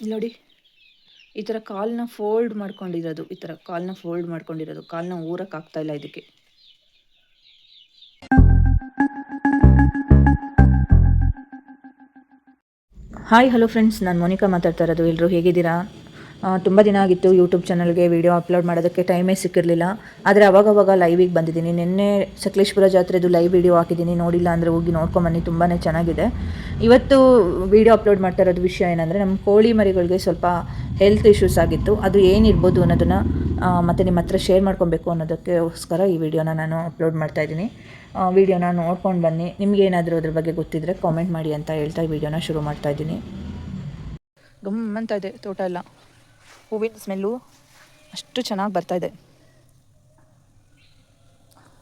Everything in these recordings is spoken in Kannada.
ಇಲ್ಲಿ ನೋಡಿ, ಈ ಥರ ಕಾಲನ್ನ ಫೋಲ್ಡ್ ಮಾಡ್ಕೊಂಡಿರೋದು, ಈ ಥರ ಕಾಲನ್ನ ಫೋಲ್ಡ್ ಮಾಡ್ಕೊಂಡಿರೋದು. ಕಾಲನ್ನ ಊರಕ್ಕೆ ಆಗ್ತಾ ಇಲ್ಲ ಇದಕ್ಕೆ. ಹಾಯ್ ಹಲೋ ಫ್ರೆಂಡ್ಸ್ ನಾನು ಮೋನಿಕಾ ಮಾತಾಡ್ತಾ ಇರೋದು. ಎಲ್ಲರೂ ಹೇಗಿದ್ದೀರಾ? ತುಂಬ ದಿನ ಆಗಿತ್ತು ಯೂಟ್ಯೂಬ್ ಚಾನಲ್ಗೆ ವೀಡಿಯೋ ಅಪ್ಲೋಡ್ ಮಾಡೋದಕ್ಕೆ ಟೈಮೇ ಸಿಕ್ಕಿರಲಿಲ್ಲ. ಆದರೆ ಅವಾಗವಾಗ ಲೈವಿಗೆ ಬಂದಿದ್ದೀನಿ. ನಿನ್ನೆ ಸಕಲೇಶ್ಪುರ ಜಾತ್ರೆದು ಲೈವ್ ವೀಡಿಯೋ ಹಾಕಿದ್ದೀನಿ. ನೋಡಿಲ್ಲ ಅಂದರೆ ಹೋಗಿ ನೋಡ್ಕೊಂಬನ್ನಿ ತುಂಬಾ ಚೆನ್ನಾಗಿದೆ. ಇವತ್ತು ವೀಡಿಯೋ ಅಪ್ಲೋಡ್ ಮಾಡ್ತಾ ಇರೋದು ವಿಷಯ ಏನಂದರೆ ನಮ್ಮ ಕೋಳಿ ಮರಿಗಳಿಗೆ ಸ್ವಲ್ಪ ಹೆಲ್ತ್ ಇಶ್ಯೂಸ್ ಆಗಿತ್ತು. ಅದು ಏನಿರ್ಬೋದು ಅನ್ನೋದನ್ನು ಮತ್ತು ನಿಮ್ಮ ಹತ್ರ ಶೇರ್ ಮಾಡ್ಕೊಬೇಕು ಅನ್ನೋದಕ್ಕೋಸ್ಕರ ಈ ವಿಡಿಯೋನ ನಾನು ಅಪ್ಲೋಡ್ ಮಾಡ್ತಾ ಇದ್ದೀನಿ. ವಿಡಿಯೋನ ನೋಡ್ಕೊಂಡು ಬನ್ನಿ. ನಿಮ್ಗೆ ಏನಾದರೂ ಅದ್ರ ಬಗ್ಗೆ ಗೊತ್ತಿದ್ದರೆ ಕಾಮೆಂಟ್ ಮಾಡಿ ಅಂತ ಹೇಳ್ತಾ ಈ ವಿಡಿಯೋನ ಶುರು ಮಾಡ್ತಾ ಇದ್ದೀನಿ. ಗಮ್ಮಂತ ಇದೆ ತೋಟ ಎಲ್ಲ. ಹೂವಿನ ಸ್ಮೆಲ್ಲು ಅಷ್ಟು ಚೆನ್ನಾಗಿ ಬರ್ತಾ ಇದೆ.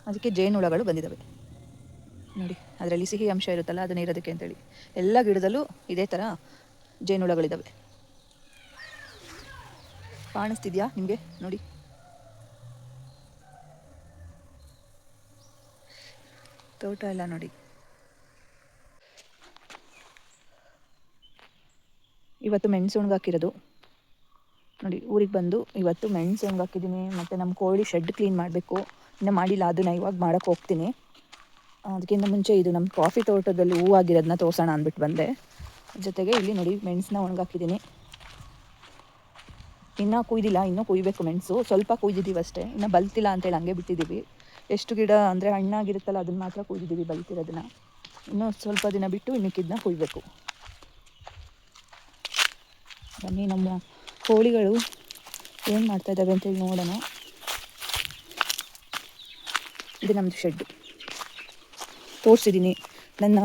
ಅದಕ್ಕೆ ಜೇನುಳಗಳು ಬಂದಿದ್ದಾವೆ ನೋಡಿ, ಅದರಲ್ಲಿ ಸಿಹಿ ಅಂಶ ಇರುತ್ತಲ್ಲ, ಅದನ್ನು ಇರೋದಕ್ಕೆ ಅಂತೇಳಿ. ಎಲ್ಲ ಗಿಡದಲ್ಲೂ ಇದೇ ಥರ ಜೇನುಳಗಳಿದ್ದಾವೆ ಕಾಣಿಸ್ತಿದ್ಯಾ ನಿಮಗೆ? ನೋಡಿ. ತೋಟ ಎಲ್ಲ ನೋಡಿ. ಇವತ್ತು ಮೆಣಸು ಹಾಕಿರೋದು ನೋಡಿ, ಊರಿಗೆ ಬಂದು ಇವತ್ತು ಮೆಣಸು ಹಾಕಿದ್ದೀನಿ, ಮತ್ತು ನಮ್ಮ ಕೋಳಿ ಶೆಡ್ ಕ್ಲೀನ್ ಮಾಡಬೇಕು. ಇನ್ನೂ ಮಾಡಿಲ್ಲ, ಅದನ್ನು ಇವಾಗ ಮಾಡೋಕ್ಕೆ ಹೋಗ್ತೀನಿ. ಅದಕ್ಕಿಂತ ಮುಂಚೆ ಇದು ನಮ್ಮ ಕಾಫಿ ತೋಟದಲ್ಲಿ ಹೂ ಆಗಿರೋದನ್ನ ತೋರ್ಸೋಣ ಅಂದ್ಬಿಟ್ಟು ಬಂದೆ. ಜೊತೆಗೆ ಇಲ್ಲಿ ನೋಡಿ ಮೆಣಸನ್ನ ಒಣಗಾಕಿದ್ದೀನಿ ಇನ್ನೂ ಕುಯ್ದಿಲ್ಲ, ಇನ್ನೂ ಕುಯ್ಬೇಕು ಮೆಣಸು. ಸ್ವಲ್ಪ ಕುಯ್ದಿದ್ದೀವಿ ಅಷ್ಟೇ. ಇನ್ನೂ ಬಲ್ತಿಲ್ಲ ಅಂತೇಳಿ ಹಂಗೆ ಬಿಟ್ಟಿದ್ದೀವಿ ಎಷ್ಟು ಗಿಡ ಅಂದರೆ ಹಣ್ಣಾಗಿರುತ್ತಲ್ಲ ಅದನ್ನು ಮಾತ್ರ ಕುಯ್ದಿದ್ದೀವಿ ಬಲ್ತಿರೋದನ್ನು. ಇನ್ನೂ ಸ್ವಲ್ಪ ದಿನ ಬಿಟ್ಟು ಇನ್ನಕ್ಕಿದ್ದನ್ನ ಕುಯ್ಬೇಕು. ಬನ್ನಿ ನಮ್ಮ ಕೋಳಿಗಳು ಏನು ಮಾಡ್ತಾ ಇದ್ದಾವೆ ಅಂತೇಳಿ ನೋಡೋಣ. ಇದು ನಮ್ಮದು ಶೆಡ್ಡು ತೋರಿಸಿದ್ದೀನಿ ನನ್ನ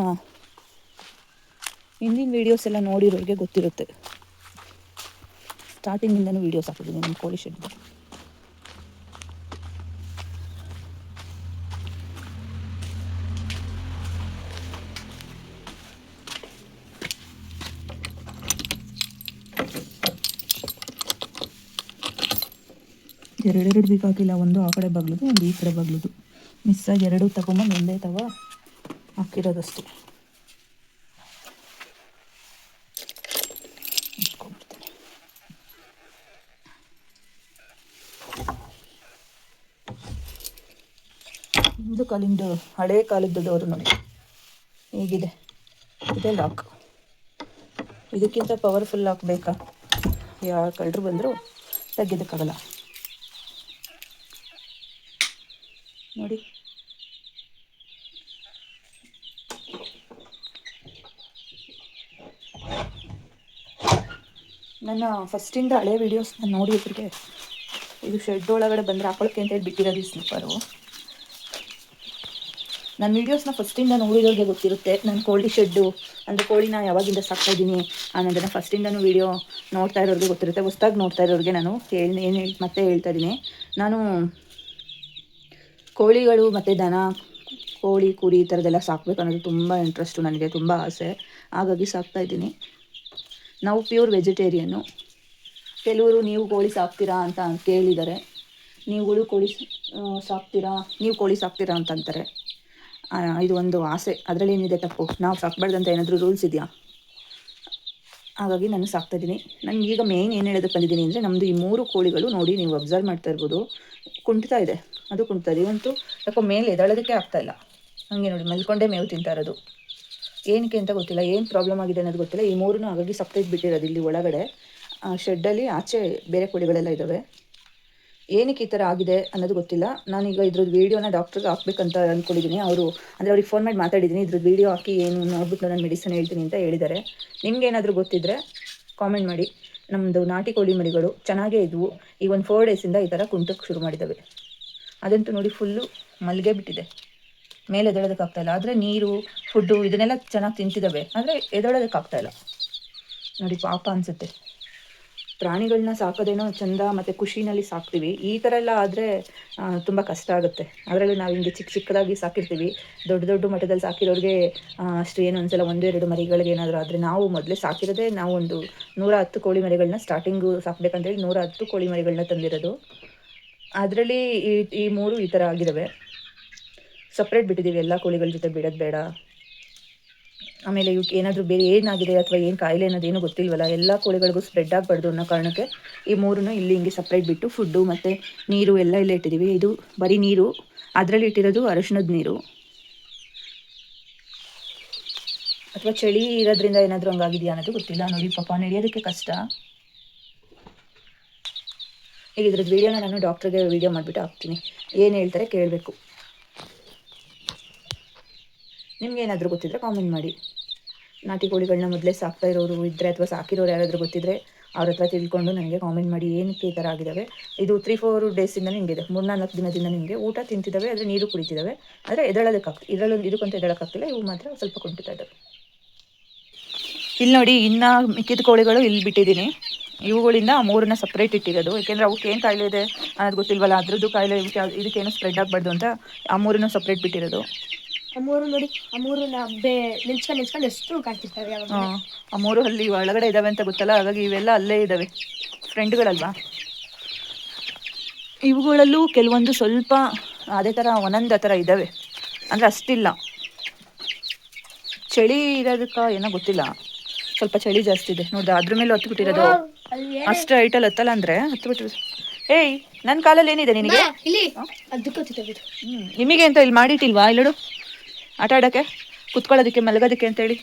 ಹಿಂದಿನ ವೀಡಿಯೋಸ್ ಎಲ್ಲ ನೋಡಿರೋರಿಗೆ ಗೊತ್ತಿರುತ್ತೆ. ಸ್ಟಾರ್ಟಿಂಗಿಂದನೂ ವೀಡಿಯೋಸ್ ಹಾಕಿದ್ದೀನಿ ನಮ್ಮ ಕೋಳಿ ಶೆಡ್ ಎರಡೆರಡು ಬೇಕಾಗಿಲ್ಲ ಒಂದು ಆ ಕಡೆ ಬಗ್ಲದು, ಒಂದು ಈ ಕಡೆ ಬಗ್ಲದು. ಆಗಿ ಎರಡು ತಗೊಂಬಂದು ಒಂದೇ ತವ ಹಾಕಿರೋದಷ್ಟು. ಇದು ಕಾಲಿಂದು, ಹಳೆ ಕಾಲದ್ದು ಡೋರು ನೋಡಿ. ಹೇಗಿದೆ? ಇದೆ ಲಾಕ್ ಇದಕ್ಕಿಂತ ಪವರ್ಫುಲ್ ಲಾಕ್ ಬೇಕಾ? ಯಾವ ಕಳ್ಳರು ಬಂದರೂ ತೆಗೆದಕ್ಕಾಗಲ್ಲ ನೋಡಿ. ನನ್ನ ಫಸ್ಟಿಂದ ಹಳೆ ವೀಡಿಯೋಸ್ ನಾನು ನೋಡಿದ್ರಿಗೆ ಇದು ಶೆಡ್ ಒಳಗಡೆ ಬಂದರೆ ಹಾಕೊಳಕ್ಕೆ ಅಂತ ಹೇಳಿ ಬಿಟ್ಟಿರೋದು ಈ ಸ್ಲಿಪ್ಪರು ನನ್ನ ವೀಡಿಯೋಸ್ನ ಫಸ್ಟಿಂದ ನೋಡಿರೋರಿಗೆ ಗೊತ್ತಿರುತ್ತೆ, ನಾನು ಕೋಳಿ ಶೆಡ್ಡು ಅಂದರೆ ಕೋಳಿನ ಯಾವಾಗಿಂದ ಸಾಕ್ತಾಯಿದ್ದೀನಿ ಅನ್ನೋದನ್ನು ಫಸ್ಟಿಂದನೂ ವೀಡಿಯೋ ನೋಡ್ತಾ ಇರೋರಿಗೆ ಗೊತ್ತಿರುತ್ತೆ. ಹೊಸ್ದಾಗಿ ನೋಡ್ತಾ ಇರೋರಿಗೆ ನಾನು ಕೇಳಿ, ಏನು ಮತ್ತೆ ಹೇಳ್ತಾ ಇದ್ದೀನಿ. ನಾನು ಕೋಳಿಗಳು ಮತ್ತು ದನ, ಕೋಳಿ, ಕುರಿ ಈ ಥರದ್ದೆಲ್ಲ ಸಾಕಬೇಕು ಅನ್ನೋದು ತುಂಬ ಇಂಟ್ರೆಸ್ಟು ನನಗೆ, ತುಂಬ ಆಸೆ. ಹಾಗಾಗಿ ಸಾಕ್ತಾ ಇದ್ದೀನಿ. ನಾವು ಪ್ಯೂರ್ ವೆಜಿಟೇರಿಯನ್ನು ಕೆಲವರು ನೀವು ಕೋಳಿ ಸಾಕ್ತೀರಾ ಅಂತ ಕೇಳಿದ್ದಾರೆ ನೀವುಗಳು ಕೋಳಿ ಸಾಕ್ತೀರಾ, ನೀವು ಕೋಳಿ ಸಾಕ್ತೀರಾ ಅಂತ ಅಂತಾರೆ. ಇದು ಒಂದು ಆಸೆ. ಅದರಲ್ಲಿ ಏನಿದೆ ತಪ್ಪು? ನಾವು ಸಾಕ್ಬಾರ್ದಂತ ಏನಾದರೂ ರೂಲ್ಸ್ ಇದೆಯಾ? ಹಾಗಾಗಿ ನಾನು ಸಾಕ್ತಾಯಿದ್ದೀನಿ ನನಗೆ ಈಗ ಮೇಯ್ನ್ ಏನು ಹೇಳೋದಕ್ಕೆ ಬಂದಿದ್ದೀನಿ ಅಂದರೆ ನಮ್ಮದು ಈ ಮೂರು ಕೋಳಿಗಳು ನೋಡಿ ನೀವು ಅಬ್ಸರ್ವ್ ಮಾಡ್ತಾ ಇರ್ಬೋದು. ಕುಂಟ್ತಾ ಇದೆ. ಅದು ಕುಣ್ತದೆ ಇವಂತೂ ಯಾಕೋ ಮೇಲೆ ಎದಳೋದಕ್ಕೆ ಆಗ್ತಾಯಿಲ್ಲ ಹಾಗೆ ನೋಡಿ, ಮಲ್ಕೊಂಡೇ ಮೇವು ತಿಂತಾ ಇರೋದು. ಏನಕ್ಕೆ ಅಂತ ಗೊತ್ತಿಲ್ಲ. ಏನು ಪ್ರಾಬ್ಲಮ್ ಆಗಿದೆ ಅನ್ನೋದು ಗೊತ್ತಿಲ್ಲ. ಈ ಮೂರನ್ನು ಹಾಗಾಗಿ ಸಪ್ರೇಟ್ ಬಿಟ್ಟಿರೋದು ಇಲ್ಲಿ ಒಳಗಡೆ. ಶೆಡ್ಡಲ್ಲಿ ಆಚೆ ಬೇರೆ ಕೋಳಿಗಳೆಲ್ಲ ಇದ್ದಾವೆ ಏನಕ್ಕೆ ಈ ಥರ ಆಗಿದೆ ಅನ್ನೋದು ಗೊತ್ತಿಲ್ಲ. ನಾನೀಗ ಇದ್ರದ್ದು ವೀಡಿಯೋನ ಡಾಕ್ಟ್ರಿಗೆ ಹಾಕ್ಬೇಕಂತ ಅಂದ್ಕೊಂಡಿದ್ದೀನಿ ಅವರು ಅಂದರೆ ಅವ್ರಿಗೆ ಫೋನ್ ಮಾಡಿ ಮಾತಾಡಿದ್ದೀನಿ ಇದ್ರದ್ದು ವೀಡಿಯೋ ಹಾಕಿ ಏನು ನೋಡ್ಬಿಟ್ಟು ನಾನು ಮೆಡಿಸನ್ ಹೇಳ್ತೀನಿ ಅಂತ ಹೇಳಿದ್ದಾರೆ. ನಿಮ್ಗೆ ಏನಾದರೂ ಗೊತ್ತಿದ್ದರೆ ಕಾಮೆಂಟ್ ಮಾಡಿ. ನಮ್ಮದು ನಾಟಿ ಕೋಳಿ ಮರಿಗಳು ಚೆನ್ನಾಗೇ ಇದ್ವು. ಈ ಒಂದು ಫೋರ್ ಡೇಸಿಂದ ಈ ಥರ ಕುಂಟಕ್ಕೆ ಶುರು ಮಾಡಿದ್ದಾವೆ. ಅದಂತೂ ನೋಡಿ ಫುಲ್ಲು ಮಲ್ಗೆ ಬಿಟ್ಟಿದೆ. ಮೇಲೆ ಎದಳೋದಕ್ಕಾಗ್ತಾಯಿಲ್ಲ ಆದರೆ ನೀರು ಫುಡ್ಡು ಇದನ್ನೆಲ್ಲ ಚೆನ್ನಾಗಿ ತಿಂತಿದ್ದಾವೆ ಆದರೆ ಎದಳೋದಕ್ಕಾಗ್ತಾಯಿಲ್ಲ ನೋಡಿ ಪಾಪ ಅನಿಸುತ್ತೆ. ಪ್ರಾಣಿಗಳನ್ನ ಸಾಕೋದೇನೋ ಚಂದ ಮತ್ತು ಖುಷಿನಲ್ಲಿ ಸಾಕ್ತೀವಿ. ಈ ಥರ ಎಲ್ಲ ಆದರೆ ತುಂಬ ಕಷ್ಟ ಆಗುತ್ತೆ. ಅದರಲ್ಲೂ ನಾವು ಹಿಂಗೆ ಚಿಕ್ಕ ಚಿಕ್ಕದಾಗಿ ಸಾಕಿರ್ತೀವಿ. ದೊಡ್ಡ ದೊಡ್ಡ ಮಟ್ಟದಲ್ಲಿ ಸಾಕಿರೋರಿಗೆ ಅಷ್ಟು ಏನು ಒಂದ್ಸಲ ಒಂದು, ಎರಡು ಮರಿಗಳಿಗೆ ಏನಾದರೂ ಆದರೆ ನಾವು ಮೊದಲೇ ಸಾಕಿರೋದೇ ನಾವು ಒಂದು ನೂರ ಹತ್ತು ಕೋಳಿ ಮರಿಗಳನ್ನ ಸ್ಟಾರ್ಟಿಂಗು ಸಾಕಬೇಕಂತೇಳಿ ನೂರ ಹತ್ತು ಕೋಳಿ ಮರಿಗಳನ್ನ ತಂದಿರೋದು. ಅದರಲ್ಲಿ ಈ ಈ ಮೂರು ಈ ಥರ ಆಗಿದ್ದಾವೆ. ಸಪ್ರೇಟ್ ಬಿಟ್ಟಿದ್ದೀವಿ, ಎಲ್ಲ ಕೋಳಿಗಳ ಜೊತೆ ಬಿಡೋದು ಬೇಡ. ಆಮೇಲೆ ಇವಕ್ಕೆ ಏನಾದರೂ ಬೇರೆ ಏನಾಗಿದೆ ಅಥವಾ ಏನು ಕಾಯಿಲೆ ಅನ್ನೋದೇನು ಗೊತ್ತಿಲ್ವಲ್ಲ, ಎಲ್ಲ ಕೋಳಿಗಳಿಗೂ ಸ್ಪ್ರೆಡ್ ಆಗಬಾರ್ದು ಅನ್ನೋ ಕಾರಣಕ್ಕೆ ಈ ಮೂರನ್ನು ಇಲ್ಲಿ ಹಿಂಗೆ ಸಪ್ರೇಟ್ ಬಿಟ್ಟು ಫುಡ್ಡು ಮತ್ತು ನೀರು ಎಲ್ಲ ಇಲ್ಲೇ ಇಟ್ಟಿದ್ದೀವಿ. ಇದು ಬರೀ ನೀರು, ಅದರಲ್ಲಿ ಇಟ್ಟಿರೋದು ಅರಶಿಣದ ನೀರು. ಅಥವಾ ಚಳಿ ಇರೋದ್ರಿಂದ ಏನಾದರೂ ಹಂಗಾಗಿದೆಯಾ ಅನ್ನೋದು ಗೊತ್ತಿಲ್ಲ. ನೋಡಿ ಪಾಪ, ನಡೆಯೋದಕ್ಕೆ ಕಷ್ಟ. ಈಗ ಇದ್ರದ್ದು ವೀಡಿಯೋನ ನಾನು ಡಾಕ್ಟ್ರಿಗೆ ವೀಡಿಯೋ ಮಾಡಿಬಿಟ್ಟು ಹಾಕ್ತೀನಿ. ಏನು ಹೇಳ್ತಾರೆ ಕೇಳಬೇಕು. ನಿಮ್ಗೆ ಏನಾದರೂ ಗೊತ್ತಿದ್ರೆ ಕಾಮೆಂಟ್ ಮಾಡಿ. ನಾಟಿ ಕೋಳಿಗಳನ್ನ ಮೊದಲೇ ಸಾಕ್ತಾ ಇರೋರು ಇದ್ದರೆ ಅಥವಾ ಸಾಕಿರೋರು ಯಾರಾದರೂ ಗೊತ್ತಿದ್ರೆ ಅವ್ರ ಹತ್ರ ತಿಳ್ಕೊಂಡು ನನಗೆ ಕಾಮೆಂಟ್ ಮಾಡಿ ಏನಕ್ಕೆ ಈ ಥರ ಆಗಿದ್ದಾವೆ ಇದು ತ್ರೀ ಫೋರ್ ಡೇಸಿಂದ ಮೂರು ಮೂರ್ನಾಲ್ಕು ದಿನದಿಂದ ನಿಮಗೆ ಊಟ ತಿಂತಿದ್ದಾವೆ ಆದರೆ ನೀರು ಕುಡಿತಿದ್ದಾವೆ ಆದರೆ ಎದಳೋದಕ್ಕಾಗ್ತದೆ ಇದರಲ್ಲೂ ಇದಕ್ಕಂತ ಎದಳಕ್ಕಾಗ್ತಿಲ್ಲ ಇವು ಮಾತ್ರ ಸ್ವಲ್ಪ ಕುಂಟಿತಾ ಇದ್ದಾವೆ ಇಲ್ಲಿ ನೋಡಿ, ಇನ್ನು ಮಿಕ್ಕಿದ ಕೋಳಿಗಳು ಇಲ್ಲಿ ಬಿಟ್ಟಿದ್ದೀನಿ. ಇವುಗಳಿಂದ ಆ ಮೂರನ್ನ ಸಪ್ರೇಟ್ ಇಟ್ಟಿರೋದು. ಯಾಕೆಂದ್ರೆ ಅವಕ್ಕೆ ಏನು ಕಾಯಿಲೆ ಇದೆ ಅನ್ನೋದು ಗೊತ್ತಿಲ್ವಲ್ಲ ಅದ್ರದ್ದು ಕಾಯಿಲೆ ಇದಕ್ಕೆ ಇದಕ್ಕೇನು ಸ್ಪ್ರೆಡ್ ಆಗಬಾರ್ದು ಅಂತ ಆ ಮೂರನ್ನ ಸಪ್ರೇಟ್ ಬಿಟ್ಟಿರೋದು. ಆ ಮೂರು ನೋಡಿ ಆ ಮೂರು ಬೇ ನಿಲ್ಸ್ಕೊಂಡು ನಿಲ್ಸ್ಕೊಂಡು ಎಷ್ಟು ಕಾಣ್ತಿರ್ತವೆ ಯಾವಾಗ ಆ, ಆ ಮೂರು ಅಲ್ಲಿ ಒಳಗಡೆ ಇದ್ದಾವೆ ಅಂತ ಗೊತ್ತಲ್ಲ ಹಾಗಾಗಿ ಇವೆಲ್ಲ ಅಲ್ಲೇ ಇದ್ದಾವೆ ಫ್ರೆಂಡ್ಗಳಲ್ವಾ ಇವುಗಳಲ್ಲೂ ಕೆಲವೊಂದು ಸ್ವಲ್ಪ ಅದೇ ಥರ ಒಂದೊಂದು ಥರ ಇದ್ದಾವೆ ಅಂದರೆ ಅಷ್ಟಿಲ್ಲ. ಚಳಿ ಇರೋದಕ್ಕ ಏನೋ ಗೊತ್ತಿಲ್ಲ. ಸ್ವಲ್ಪ ಚಳಿ ಜಾಸ್ತಿ ಇದೆ. ನೋಡ್ದ ಅದ್ರ ಮೇಲೆ ಹತ್ತು ಬಿಟ್ಟಿರೋದು ಅಲ್ಲಿ ಅಷ್ಟು ಐಟಲ್ ಹತ್ತಲ್ಲ ಅಂದ್ರೆ? ಹತ್ತು ಬಿಟ್ಟು ಏಯ್ ನನ್ನ ಕಾಲಲ್ಲಿ ಏನಿದೆ ನಿನಗೆ? ನಿಮಗೆ ಅಂತ ಇಲ್ಲಿ ಮಾಡಿಟ್ಟಿಲ್ವಾ? ಇಲ್ಲಡು. ಆಟ ಆಡೋಕ್ಕೆ ಕುತ್ಕೊಳ್ಳೋದಕ್ಕೆ ಮಲಗೋದಕ್ಕೆ ಅಂತೇಳಿ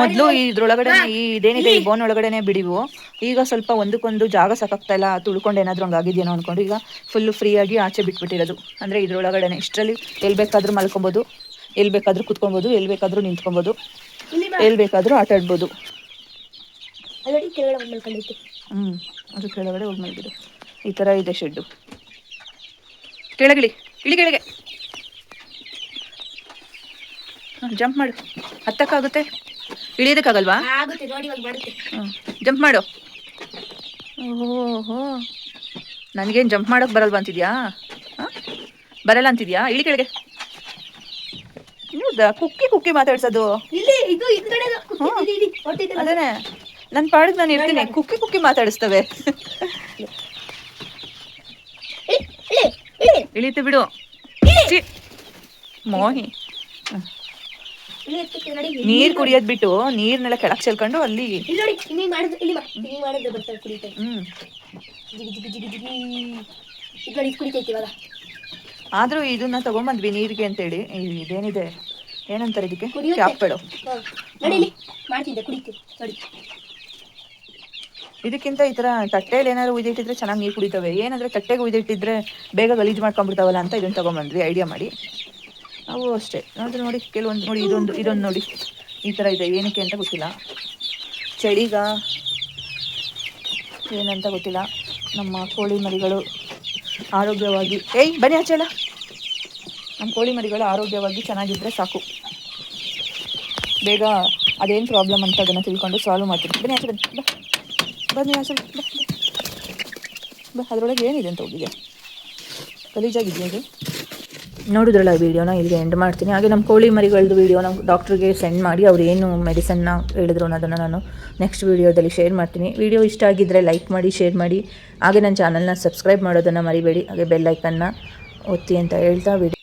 ಮೊದಲು ಇದ್ರೊಳಗಡೆ ಈ ಇದೇನಿದೆ ಈ ಬೋನ್ ಒಳಗಡೆನೆ ಬಿಡಿವು. ಈಗ ಸ್ವಲ್ಪ ಒಂದಕ್ಕೊಂದು ಜಾಗ ಸಾಕಾಗ್ತಾ ಇಲ್ಲ ತುಳ್ಕೊಂಡು ಏನಾದರೂ ಹಂಗಾಗಿದೆಯೇನೋ ಅನ್ಕೊಂಡು ಈಗ ಫುಲ್ಲು ಫ್ರೀಯಾಗಿ ಆಚೆ ಬಿಟ್ಬಿಟ್ಟಿರೋದು. ಅಂದ್ರೆ ಇದ್ರೊಳಗಡೆನೆ. ಇಷ್ಟರಲ್ಲಿ ಎಲ್ಲಿ ಬೇಕಾದ್ರೂ ಮಲ್ಕೊಬೋದು ಎಲ್ಲಿ ಬೇಕಾದ್ರೂ ಕುತ್ಕೊಬೋದು ಎಲ್ಲಿ ಬೇಕಾದ್ರೂ ನಿಂತ್ಕೊಬೋದು. ಎಲ್ಲಿ ಬೇಕಾದ್ರೂ ಆಟ ಆಡ್ಬೋದು. ಹ್ಞೂ ಅದು ಕೆಳಗಡೆ ಹೋಗಿ ಮಲಗಿದೆ ಈ ಥರ ಇದೆ ಶೆಡ್ಡು. ಕೆಳಗಿಳಿ ಇಳಿ ಕೆಳಗೆ. ಜಂಪ್ ಮಾಡು. ಹತ್ತಕ್ಕಾಗುತ್ತೆ? ಇಳಿಯೋದಕ್ಕಾಗಲ್ವಾ? ಮಾಡುತ್ತೆ. ಜಂಪ್ ಮಾಡು. ಓಹೋ ನನಗೇನು ಜಂಪ್ ಮಾಡೋಕೆ ಬರಲ್ವಾ ಅಂತಿದ್ಯಾ? ಹಾಂ? ಬರಲ್ಲ ಅಂತಿದ್ಯಾ? ಇಳಿ ಕೆಳಗೆ. ಕುಕ್ಕಿ ಕುಕ್ಕಿ ಮಾತಾಡ್ಸೋದು. ಇದು ಅದೇನೆ. ನನ್ನ ಪಾಡಿಗೆ ನಾನು ಇರ್ತೀನಿ. ಕುಕ್ಕಿ ಕುಕ್ಕಿ ಮಾತಾಡಿಸ್ತವೆ. ಇಳಿತು ಬಿಡು. ಮೋಹಿ. ನೀರ್ ಕುಡಿಯೋದ್ ಬಿಟ್ಟು ನೀರ್ನೆಲ್ಲ ಕೆಳಕ್ ಚೆಲ್ಕೊಂಡು ಅಲ್ಲಿ ಆದ್ರೂ ಇದನ್ನ ತಗೊಂಬಂದ್ವಿ ನೀರಿಗೆ ಅಂತೇಳಿ. ಇದೇನಿದೆ? ಏನಂತಾರೆ ಇದಕ್ಕೆ? ಕ್ಯಾಪ್ ಕ್ಯಾಪ್ಗಳು ಇದಕ್ಕಿಂತ ಈ ತರ ತಟ್ಟೆಯಲ್ಲಿ ಏನಾದ್ರು ಉಯ್ದಿಟ್ಟಿದ್ರೆ ಚೆನ್ನಾಗಿ ನೀರು ಕುಡಿತವೆ. ಏನಂದ್ರೆ ತಟ್ಟೆಗೆ ಉಯ್ದಿಟ್ಟಿದ್ರೆ ಬೇಗ ಗಲೀಜು ಮಾಡ್ಕೊಂಡ್ಬಿಡ್ತಾವಲ್ಲ ಅಂತ ಇದನ್ನ ತಗೊಂಬಂದ್ವಿ ಐಡಿಯಾ ಮಾಡಿ. ಅವು ಅಷ್ಟೇ. ನೋಡಿದ್ರೆ ನೋಡಿ ಕೆಲವೊಂದು ನೋಡಿ ಇದೊಂದು ಇದೊಂದು ನೋಡಿ. ಈ ಥರ ಇದೆ. ಏನಕ್ಕೆ ಅಂತ ಗೊತ್ತಿಲ್ಲ. ಚಳಿಗ ಏನಂತ ಗೊತ್ತಿಲ್ಲ. ನಮ್ಮ ಕೋಳಿ ಮರಿಗಳು ಆರೋಗ್ಯವಾಗಿ ಏಯ್ ಬನ್ನಿ ಆಚೆಲ್ಲ ನಮ್ಮ ಕೋಳಿ ಮರಿಗಳು ಆರೋಗ್ಯವಾಗಿ ಚೆನ್ನಾಗಿದ್ದರೆ ಸಾಕು. ಬೇಗ ಅದೇನು ಪ್ರಾಬ್ಲಮ್ ಅಂತ ಅದನ್ನು ತಿಳ್ಕೊಂಡು ಸಾಲ್ವ್ ಮಾಡ್ತೀನಿ. ಬನ್ನಿ ಆಚೆ ಬನ್ನಿ. ಬಾ. ಬನ್ನಿ ಅದರೊಳಗೆ ಏನಿದೆ ಅಂತ ಹೋಗಿದೆ ಗಲೀಜಾಗಿದೆಯಾ ಅದು? ನೋಡಿದ್ರಲ್ಲ ವೀಡಿಯೋನ ಇಲ್ಲಿಗೆ ಎಂಡ್ ಮಾಡ್ತೀನಿ. ಹಾಗೆ ನಮ್ಮ ಕೋಳಿ ಮರಿಗಳದ್ದು ವೀಡಿಯೋನ ಡಾಕ್ಟ್ರಿಗೆ ಸೆಂಡ್ ಮಾಡಿ ಅವ್ರು ಏನು ಮೆಡಿಸನ್ನ ಹೇಳಿದ್ರು ಅನ್ನೋದನ್ನು ನಾನು ನೆಕ್ಸ್ಟ್ ವೀಡಿಯೋದಲ್ಲಿ ಶೇರ್ ಮಾಡ್ತೀನಿ. ವೀಡಿಯೋ ಇಷ್ಟ ಆಗಿದ್ದರೆ ಲೈಕ್ ಮಾಡಿ ಶೇರ್ ಮಾಡಿ. ಹಾಗೆ ನನ್ನ ಚಾನಲ್ನ ಸಬ್ಸ್ಕ್ರೈಬ್ ಮಾಡೋದನ್ನು ಮರಿಬೇಡಿ. ಹಾಗೆ ಬೆಲ್ ಐಕನ್ನ ಒತ್ತಿ ಅಂತ ಹೇಳ್ತಾ ವಿಡಿಯೋ